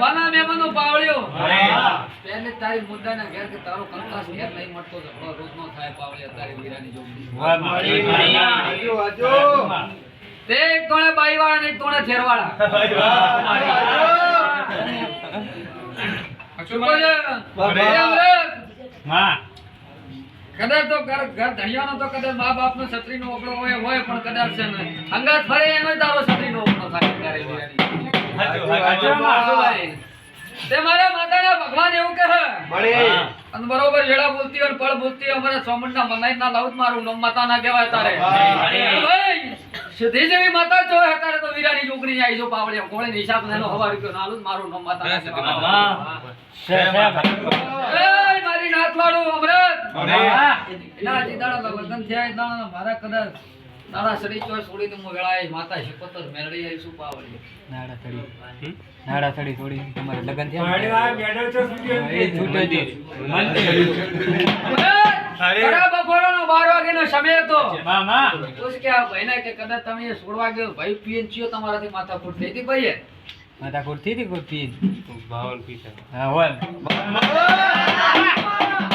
ભાના મહેમાનો પાવળ્યો. હા. પહેલે તારી મુદ્દાના ઘેર કે તારો કંકાસ ઘેર નહીં મળતો ઝઘડો રોજ નો થાય પાવળિયા તારી વીરાની વાજો. તે કોણે બાઈવાળા ને અમૃત, હા. કદાચ તો ઘર ઘર ધણિયાનો તો કદાચ મા બાપનો છત્રીનો ઓગળો હોય હોય પણ કદાચ છે ને. અંગાત ફરે એનો તારો છત્રીનો ઓગળો થાય ભાઈ? તે મારા માતાના ભગવાન એવું કહે. મળે. અને બરોબર જેડા બોલતી હોય પળ બોલતી અમારા સોમણના મનાઈ ના લાવું મારું નમ માતા ના કહેવાય તારે. સીધી જેવી માતા જો હે તારે તો વીરાની છોકરી આવી જો પાવડે કોણે નિશાબ નેનો હવાર રૂપિયો નાલું મારું નમ માતા ના. મારી નાથવાળું અમૃત ના જીદાડા લગ્ન થયા એ મારા કદાચ દાડા સડી ચોય છોડીને હું વેળાએ માતા શિકોતર મેળડી આવી શું પાવડી નાડા થડી નાડા થડી થોડી તમારે લગન થયા? આ બેડો છો. એ છૂટે દી મન. અરે. ખરા બપોરનો બાર વાગ્યાનો સમય હતો. માં, માં. તો કે આ ભાઈને કે કદાચ તમે સોળવા ગયો ભાઈ પીએ ને ચિયો તમારાથી માથા ફૂટ થઈ હતી ભાઈએ? માતા કુર્તી થી કુર્તી હા હોય. હા.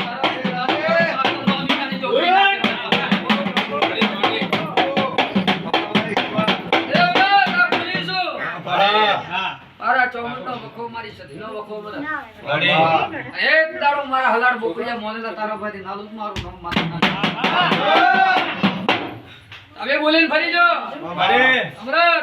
મારા ચોમટનો વખો મારી સધીનો વખો મને. મળે. એક દાડો મારા હલાડ બોકડીયા મોનેલા તારા ભાઈ નાલું મારું નામ માતા તમે બોલીને ફરી જો મળે. અમરત